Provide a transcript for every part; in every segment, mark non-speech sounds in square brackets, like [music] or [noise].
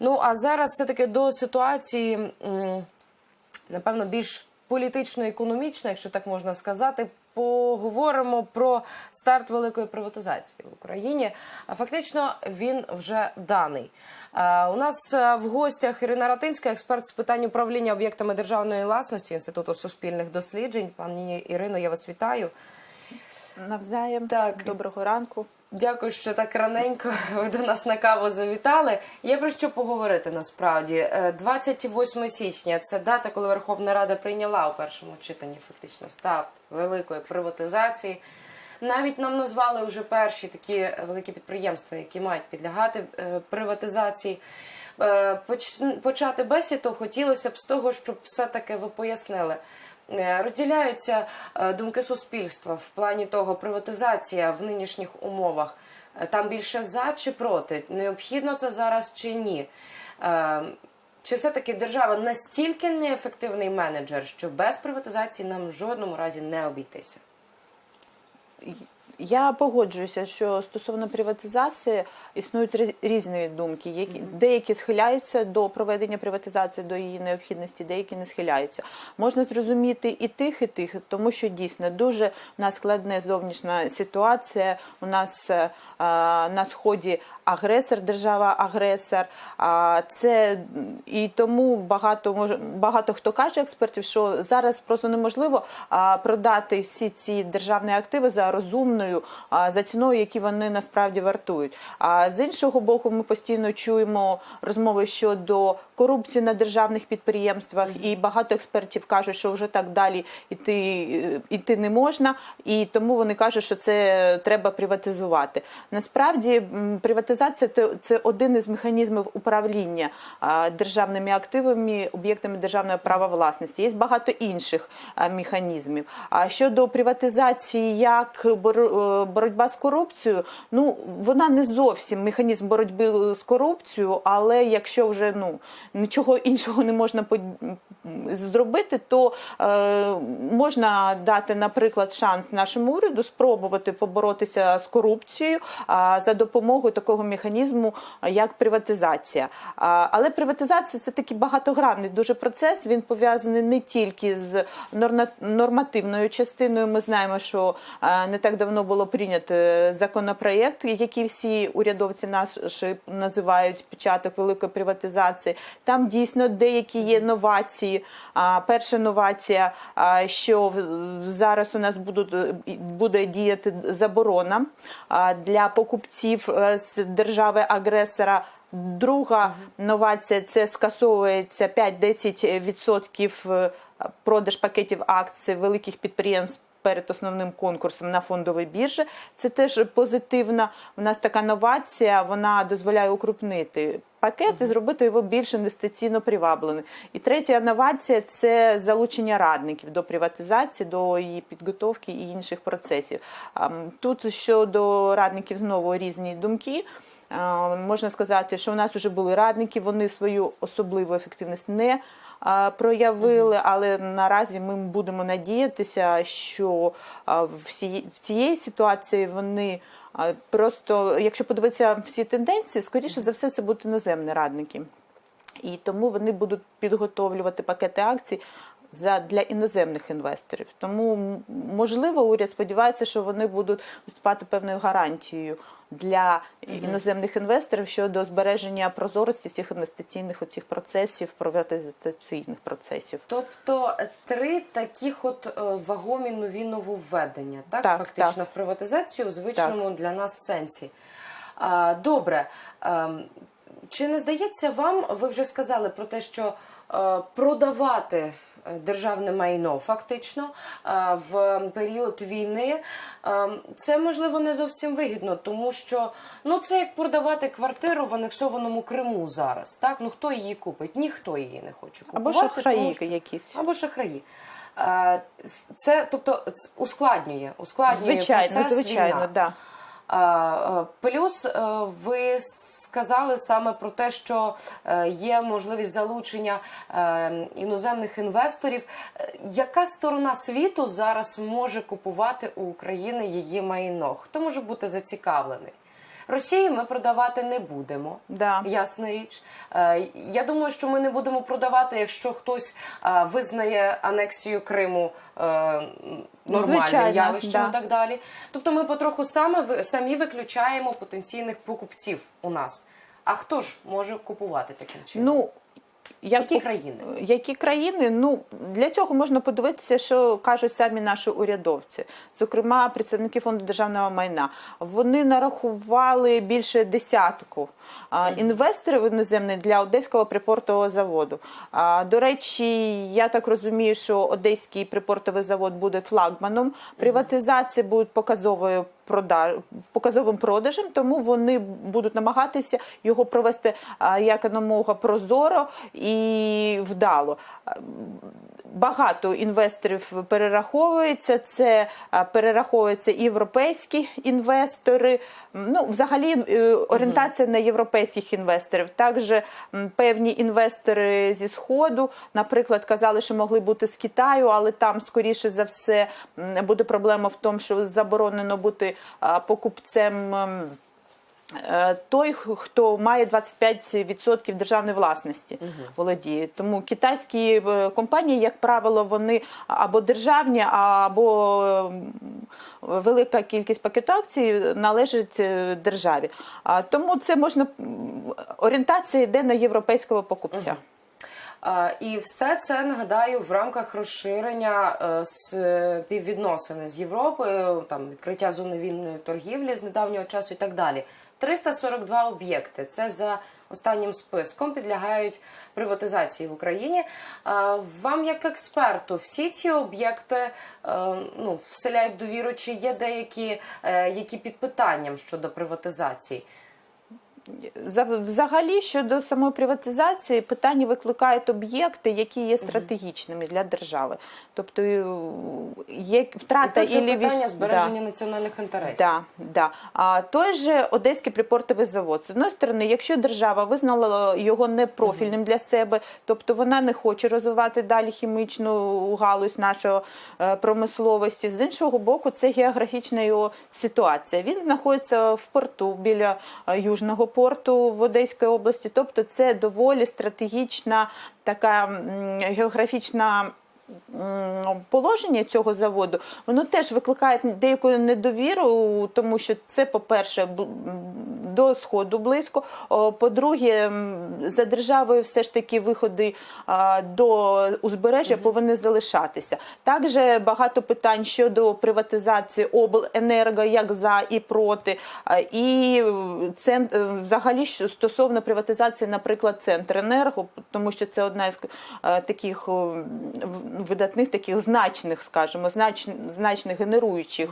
Ну а зараз все таки до ситуації, напевно, більш політично-економічної, якщо так можна сказати. Поговоримо про старт великої приватизації в Україні. А фактично він вже даний. У нас е, в гостях Ірина Ратинська, експерт з питань управління об'єктами державної власності Інституту суспільних досліджень. Пані Ірино, я вас вітаю. Навзаєм. Так. Доброго ранку. Дякую, що так раненько ви до нас на каву завітали. Є про що поговорити насправді. Е, 28 січня це дата, коли Верховна Рада прийняла у першому читанні фактично старт великої приватизації. Навіть нам назвали вже перші такі великі підприємства, які мають підлягати е, приватизації. Е, Почати бесіду хотілося б з того, щоб все-таки ви пояснили. Е, Розділяються е, думки суспільства в плані того, приватизація в нинішніх умовах. е, Там більше за чи проти? Необхідно це зараз чи ні? Чи все-таки держава настільки неефективний менеджер, що без приватизації нам в жодному разі не обійтися? Я погоджуюся, що стосовно приватизації існують різ- різні думки. Які деякі схиляються до проведення приватизації, до її необхідності, деякі не схиляються. Можна зрозуміти і тих, і тих, тому що дійсно дуже у нас складна зовнішня ситуація. У нас е, на сході агресор, держава-агресор. А це і тому багато багато хто каже експертів, що зараз просто неможливо продати всі ці державні активи за розумною а, за ціною, які вони насправді вартують. А з іншого боку, ми постійно чуємо розмови щодо корупції на державних підприємствах, і багато експертів кажуть, що вже так далі іти, е, іти не можна, і тому вони кажуть, що це треба приватизувати. Насправді приватизація це, один із механізмів управління державними активами, об'єктами державного права власності. Є багато інших механізмів. А щодо приватизації як боротьба з корупцією, ну вона не зовсім механізм боротьби з корупцією, але якщо вже ну нічого іншого не можна зробити, то е, можна дати, наприклад, шанс нашому уряду спробувати поборотися з корупцією а, за допомогою такого механізму, як приватизація. А, але приватизація це такий багатогранний дуже процес. Він пов'язаний не тільки з нормативною частиною. Ми знаємо, що а, не так давно було прийнято законопроєкт, який всі урядовці наші називають початок великої приватизації. Там дійсно деякі є новації. Перша новація, що зараз у нас будуть, е, буде діяти заборона для покупців е, з держави-агресора. Друга новація це скасовується 5-10% е, продаж пакетів акцій великих підприємств. Перед основним конкурсом на фондовій біржі це теж позитивна. У нас така новація, вона дозволяє укрупнити пакет і зробити його більш інвестиційно привабленим. І третя новація це залучення радників до приватизації, до її підготовки і інших процесів. Тут щодо радників знову різні думки. Можна сказати, що у нас вже були радники, вони свою особливу ефективність не проявили, але наразі ми будемо надіятися, що в цієї ситуації вони просто, якщо подивитися всі тенденції, скоріше за все, це будуть іноземні радники. І тому вони будуть підготовлювати пакети акцій за для іноземних інвесторів. Тому можливо уряд сподівається, що вони будуть виступати певною гарантією для іноземних інвесторів щодо збереження прозорості всіх інвестиційних оцих процесів, приватизаційних процесів. Тобто три таких от е, вагомі нові нововведення, так, Так, фактично так. в приватизацію в звичному для нас сенсі. Добре. Чи не здається вам, ви вже сказали про те, що е, продавати е, державне майно фактично е, в період війни це можливо не зовсім вигідно, тому що ну це як продавати квартиру в анексованому Криму зараз. Так ну хто її купить? Ніхто її не хоче Або шахраї тому що- якісь. або шахраї. Це тобто ускладнює, ускладнює Звичайно, процес звичайно, війна. да. Е, Плюс е, ви сказали саме про те, що е, є можливість залучення іноземних інвесторів. Яка сторона світу зараз може купувати у України її майно? Хто може бути зацікавлений? Росії ми продавати не будемо. Да. Ясна річ. Е, Я думаю, що ми не будемо продавати, якщо хтось е, визнає анексію Криму е, нормальним явищем да. і так далі. Тобто ми потроху саме самі виключаємо потенційних покупців у нас. А хто ж може купувати таким чином? Ну, як Які країни? Які країни? Ну для цього можна подивитися, що кажуть самі наші урядовці, зокрема представники фонду державного майна. Вони нарахували більше десятку інвесторів іноземних для одеського припортового заводу. До речі, я так розумію, що одеський припортовий завод буде флагманом. Приватизація буде показовою продаж показовим продажем, тому вони будуть намагатися його провести якомога прозоро і вдало. Багато інвесторів перераховується. Це перераховуються і європейські інвестори. Ну, взагалі, е, орієнтація на європейських інвесторів. Також певні інвестори зі сходу, наприклад, казали, що могли бути з Китаю, але там скоріше за все буде проблема в тому, що заборонено бути покупцем. Е, Той, хто має 25% державної власності, володіє. Тому китайські е, компанії, як правило, вони або державні, або велика кількість пакету акцій належить е, державі. Тому це можна орієнтація йде на європейського покупця. І все це нагадаю в рамках розширення співвідносини з Європою, там відкриття зони вільної торгівлі з недавнього часу і так далі. 342 об'єкти. Це за останнім списком підлягають приватизації в Україні. Вам, як експерту, всі ці об'єкти е, ну, вселяють довіру, чи є деякі е, які під питанням щодо приватизації? За- Взагалі щодо самої приватизації питання викликають об'єкти, які є стратегічними для держави. Тобто е, є І втрата тут же ілі питання збереження Да. національних інтересів. Да, да. А той же Одеський припортовий завод. З одної сторони, якщо держава визнала його непрофільним для себе, тобто вона не хоче розвивати далі хімічну галузь нашої е, промисловості. З іншого боку, це географічна його ситуація. Він знаходиться в порту біля е, Южного порту в Одеській області. Тобто, це доволі стратегічна така географічна. Положення цього заводу воно теж викликає деяку недовіру, тому що це, по-перше, до сходу близько. По-друге, за державою все ж таки виходи до узбережжя повинні залишатися. Також багато питань щодо приватизації обленерго, як за і проти. І це е, взагалі стосовно приватизації, наприклад, Центренерго, тому що це одна із е, таких видатних, таких значних, скажімо, знач, значних генеруючих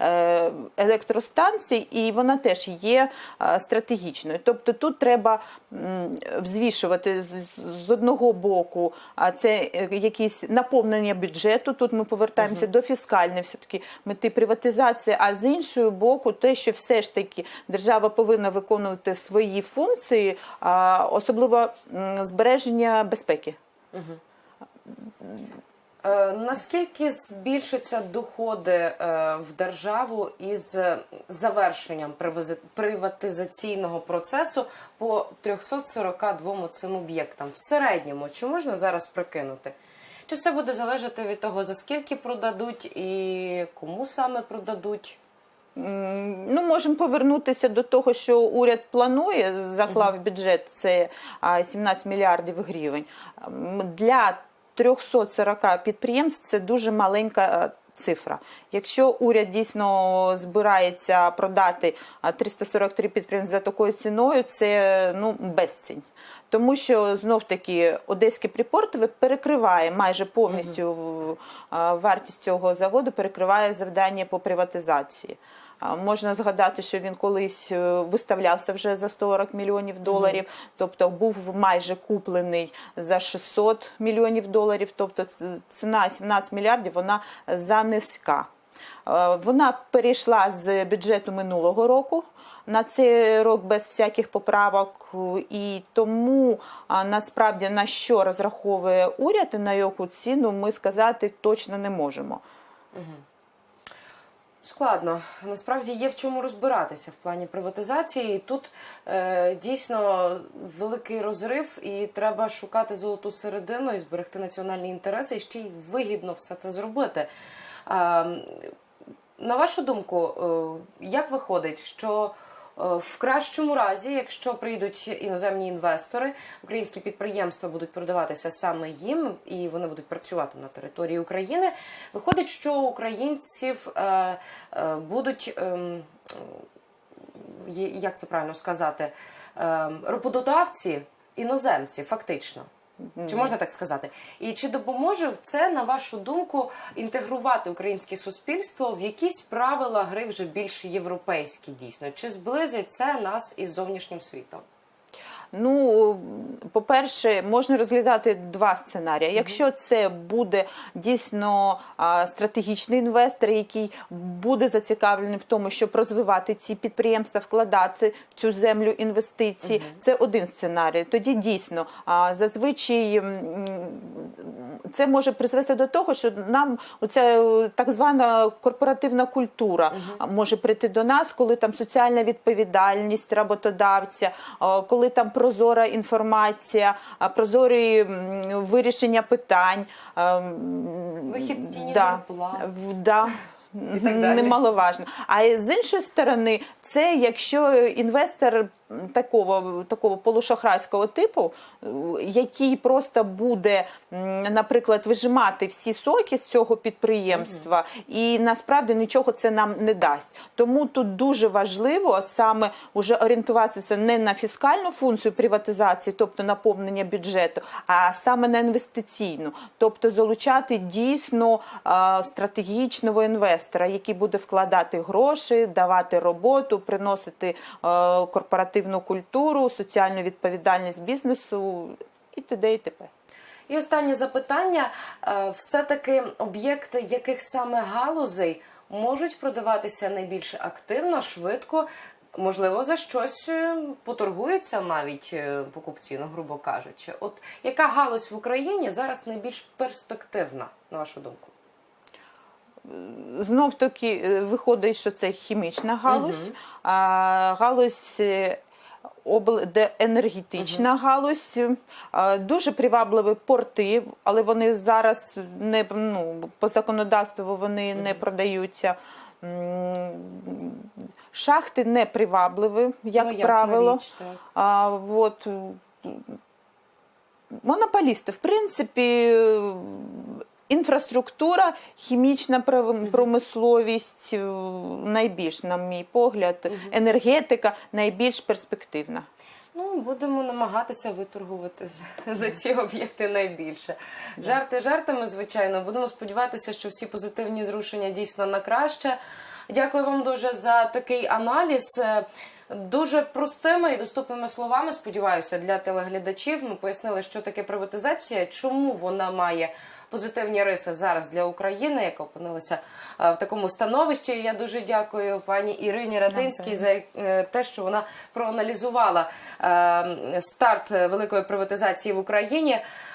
е, електростанцій, і вона теж є стратегічною. Тобто тут треба взвішувати з, одного боку, а це е, якісь наповнення бюджету. Тут ми повертаємося до фіскальної все-таки мети приватизації, а з іншого боку, те, що все ж таки держава повинна виконувати свої функції, особливо збереження безпеки. Е, Наскільки збільшаться доходи е, в державу із завершенням приватизаційного процесу по 342 цим об'єктам? В середньому чи можна зараз прикинути? Чи все буде залежати від того, за скільки продадуть і кому саме продадуть? Ну, можемо повернутися до того, що уряд планує, заклав бюджет це 17 мільярдів гривень. Для 340 підприємств це дуже маленька е, цифра. Якщо уряд дійсно збирається продати а, 343 підприємства за такою ціною, це ну, безцінь. Тому що знов таки Одеський припортовий перекриває майже повністю а, вартість цього заводу, перекриває завдання по приватизації. Можна згадати, що він колись е, виставлявся вже за 140 мільйонів доларів, тобто був майже куплений за 600 мільйонів доларів. Тобто ціна 17 мільярдів вона занизька. Е, Вона перейшла з бюджету минулого року на цей рок без всяких поправок, і тому насправді на що розраховує уряд і на яку ціну ми сказати точно не можемо. Складно. Насправді є в чому розбиратися в плані приватизації. Тут е, дійсно великий розрив, і треба шукати золоту середину і зберегти національні інтереси, і ще й вигідно все це зробити. Е, на вашу думку, е, як виходить, що в кращому разі, якщо прийдуть іноземні інвестори, українські підприємства будуть продаватися саме їм, і вони будуть працювати на території України. Виходить, що українців е, е, будуть є- як це правильно сказати, ем, роботодавці іноземці, фактично. Чи можна так сказати? І чи допоможе це, на вашу думку, інтегрувати українське суспільство в якісь правила гри вже більш європейські дійсно? Чи зблизить це нас із зовнішнім світом? Ну, по-перше, можна розглядати два сценарії. Якщо це буде дійсно стратегічний інвестор, який буде зацікавлений в тому, щоб розвивати ці підприємства, вкладати в цю землю інвестиції, це один сценарій. Тоді дійсно зазвичай це може призвести до того, що нам оця е, так звана корпоративна культура а, може прийти до нас, коли там соціальна відповідальність роботодавця, коли там прозора інформація, прозорі вирішення питань. Вихід з тіні да, зарплат. да. І так далі. Немаловажно. А з іншої сторони, це якщо інвестор такого, такого полушахрайського типу, який просто буде, наприклад, вижимати всі соки з цього підприємства, і насправді нічого це нам не дасть. Тому тут дуже важливо саме уже орієнтуватися не на фіскальну функцію приватизації, тобто наповнення бюджету, а саме на інвестиційну, тобто залучати дійсно а, стратегічного інвестора, який буде вкладати гроші, давати роботу, приносити е, корпоративну культуру, соціальну відповідальність бізнесу і т.д. і т.п. І останнє запитання: Е, все-таки об'єкти яких саме галузей можуть продаватися найбільш активно, швидко, можливо, за щось е, поторгуються навіть е, покупці, ну грубо кажучи. От яка галузь в Україні зараз найбільш перспективна, на вашу думку? Знов таки виходить, що це хімічна галузь, а, галузь. Е, де енергетична галузь, дуже привабливі порти, але вони зараз не ну, по законодавству вони не продаються. Шахти не привабливі, як ну, правило. річ, так. А, вот, м, монополісти, в принципі, е, інфраструктура, хімічна промисловість е, найбільш, на мій погляд, енергетика найбільш перспективна. Ну, будемо намагатися виторгувати за, [laughs] за ці об'єкти найбільше. Жарти жартами, звичайно. Будемо сподіватися, що всі позитивні зрушення дійсно на краще. Дякую вам дуже за такий аналіз. Е, Дуже простими і доступними словами, сподіваюся, для телеглядачів. Ми пояснили, що таке приватизація, чому вона має позитивні риси зараз для України, яка опинилася е, в такому становищі. І Я дуже дякую пані Ірині Радинській за е, те, що вона проаналізувала е, старт великої приватизації в Україні.